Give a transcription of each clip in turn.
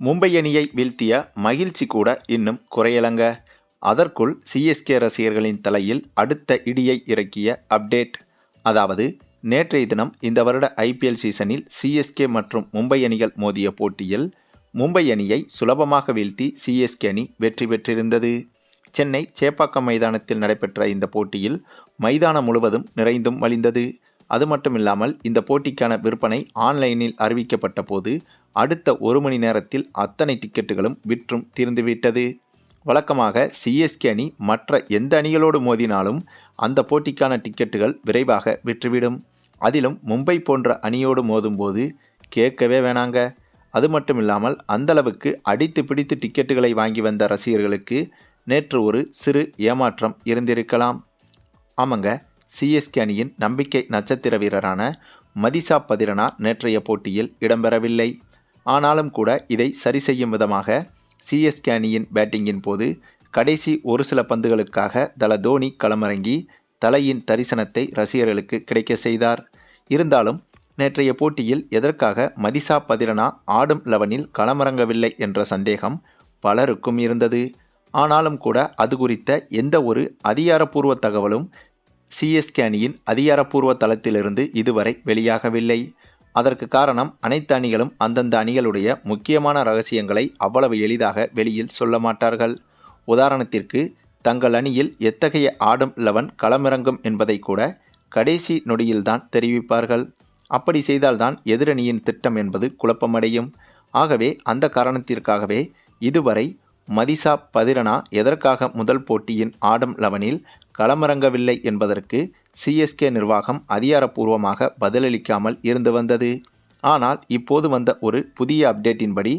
மும்பை அணியை வீழ்த்திய மகிழ்ச்சி கூட இன்னும் குறையலங்க. அதற்குள் சிஎஸ்கே ரசிகர்களின் தலையில் அடுத்த இடியை இறக்கிய அப்டேட். அதாவது நேற்றைய தினம் இந்த வருட ஐபிஎல் சீசனில் சிஎஸ்கே மற்றும் மும்பை அணிகள் மோதிய போட்டியில் மும்பை அணியை சுலபமாக வீழ்த்தி சிஎஸ்கே அணி வெற்றி பெற்றிருந்தது. சென்னை சேப்பாக்கம் மைதானத்தில் நடைபெற்ற இந்த போட்டியில் மைதானம் முழுவதும் நிறைந்தும் வழிந்தது அது மட்டுமில்லாமல் இந்த போட்டிக்கான விற்பனை ஆன்லைனில் அறிவிக்கப்பட்ட போது அடுத்த ஒரு மணி நேரத்தில் அத்தனை டிக்கெட்டுகளும் விற்றும் தீர்ந்துவிட்டது. வழக்கமாக சிஎஸ்கே அணி மற்ற எந்த அணிகளோடு மோதினாலும் அந்த போட்டிக்கான டிக்கெட்டுகள் விரைவாக விற்றுவிடும். அதிலும் மும்பை போன்ற அணியோடு மோதும்போது கேட்கவே வேணாங்க. அது மட்டும் இல்லாமல் அந்தளவுக்கு அடித்து பிடித்து டிக்கெட்டுகளை வாங்கி வந்த ரசிகர்களுக்கு நேற்று ஒரு சிறு ஏமாற்றம் இருந்திருக்கலாம். ஆமாங்க சிஎஸ்கே அணியின் நம்பிக்கை நட்சத்திர வீரரான மதிசா பதிரனா நேற்றைய போட்டியில் இடம்பெறவில்லை. ஆனாலும் கூட இதை சரி செய்யும் விதமாக சிஎஸ்கே அணியின் பேட்டிங்கின் போது கடைசி ஒரு சில பந்துகளுக்காக தல தோனி களமிறங்கி தலையின் தரிசனத்தை ரசிகர்களுக்கு கிடைக்க செய்தார். இருந்தாலும் நேற்றைய போட்டியில் எதற்காக மதிசா பதிரனா ஆடும் லெவனில் களமிறங்கவில்லை என்ற சந்தேகம் பலருக்கும் இருந்தது. ஆனாலும் கூட அது குறித்த எந்த ஒரு அதிகாரப்பூர்வ தகவலும் சிஎஸ்கே அணியின் அதிகாரப்பூர்வ தளத்திலிருந்து இதுவரை வெளியாகவில்லை. அதற்கு காரணம் அனைத்து அணிகளும் அந்தந்த அணிகளுடைய முக்கியமான ரகசியங்களை அவ்வளவு எளிதாக வெளியில் சொல்ல மாட்டார்கள். உதாரணத்திற்கு தங்கள் அணியில் எத்தகைய ஆடும் லெவன் களமிறங்கும் என்பதை கூட கடைசி நொடியில்தான் தெரிவிப்பார்கள். அப்படி செய்தால்தான் எதிரணியின் திட்டம் என்பது குழப்பமடையும். ஆகவே அந்த காரணத்திற்காகவே இதுவரை மதிசா பதிரனா எதற்காக முதல் போட்டியின் ஆடும் லெவனில் களமிறங்கவில்லை என்பதற்கு சிஎஸ்கே நிர்வாகம் அதிகாரப்பூர்வமாக பதிலளிக்காமல் இருந்து வந்தது. ஆனால் இப்போது வந்த ஒரு புதிய அப்டேட்டின்படி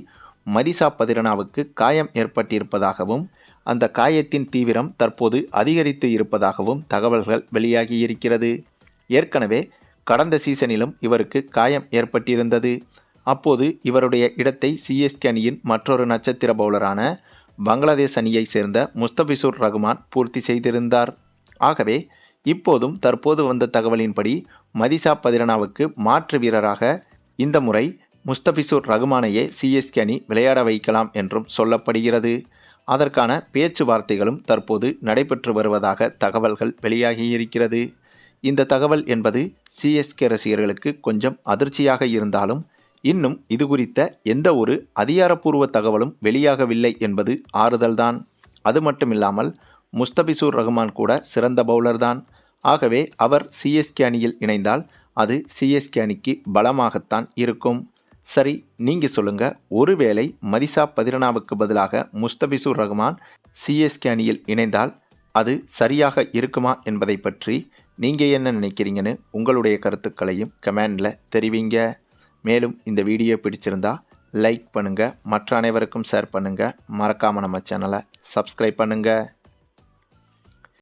மதிசா பதிரனாவுக்கு காயம் ஏற்பட்டிருப்பதாகவும் அந்த காயத்தின் தீவிரம் தற்போது அதிகரித்து இருப்பதாகவும் தகவல்கள் வெளியாகியிருக்கிறது. ஏற்கனவே கடந்த சீசனிலும் இவருக்கு காயம் ஏற்பட்டிருந்தது. அப்போது இவருடைய இடத்தை சிஎஸ்கே அணியின் மற்றொரு நட்சத்திர பவுலரான பங்களாதேஷ் அணியைச் சேர்ந்த முஸ்தபிசூர் ரகுமான் பூர்த்தி செய்திருந்தார். ஆகவே இப்போதும் தற்போது வந்த தகவலின்படி மதிசா பதிரனாவுக்கு மாற்று வீரராக இந்த முறை முஸ்தபிசூர் ரகுமானையே சிஎஸ்கே அணி விளையாட வைக்கலாம் என்றும் சொல்லப்படுகிறது. அதற்கான பேச்சுவார்த்தைகளும் தற்போது நடைபெற்று வருவதாக தகவல்கள் வெளியாகியிருக்கிறது. இந்த தகவல் என்பது சிஎஸ்கே ரசிகர்களுக்கு கொஞ்சம் அதிர்ச்சியாக இருந்தாலும் இன்னும் இது குறித்த எந்த ஒரு அதிகாரப்பூர்வ தகவலும் வெளியாகவில்லை என்பது ஆறுதல்தான். அது மட்டுமில்லாமல் முஸ்தபிசூர் ரஹ்மான் கூட சிறந்த பவுலர் தான் ஆகவே அவர் சிஎஸ்கே அணியில் இணைந்தால் அது சிஎஸ்கே அணிக்கு பலமாகத்தான் இருக்கும். சரி நீங்கள் சொல்லுங்கள் ஒருவேளை மதிசா பதிரனாவுக்கு பதிலாக முஸ்தபிசூர் ரஹ்மான் சிஎஸ்கே அணியில் இணைந்தால் அது சரியாக இருக்குமா என்பதை பற்றி நீங்கள் என்ன நினைக்கிறீங்கன்னு உங்களுடைய கருத்துக்களையும் கமெண்டில் தெரிவிங்க. மேலும் இந்த வீடியோ பிடிச்சிருந்தா லைக் பண்ணுங்கள் மற்ற அனைவருக்கும் ஷேர் பண்ணுங்கள் மறக்காமல் நம்ம சேனலை சப்ஸ்கிரைப் பண்ணுங்கள்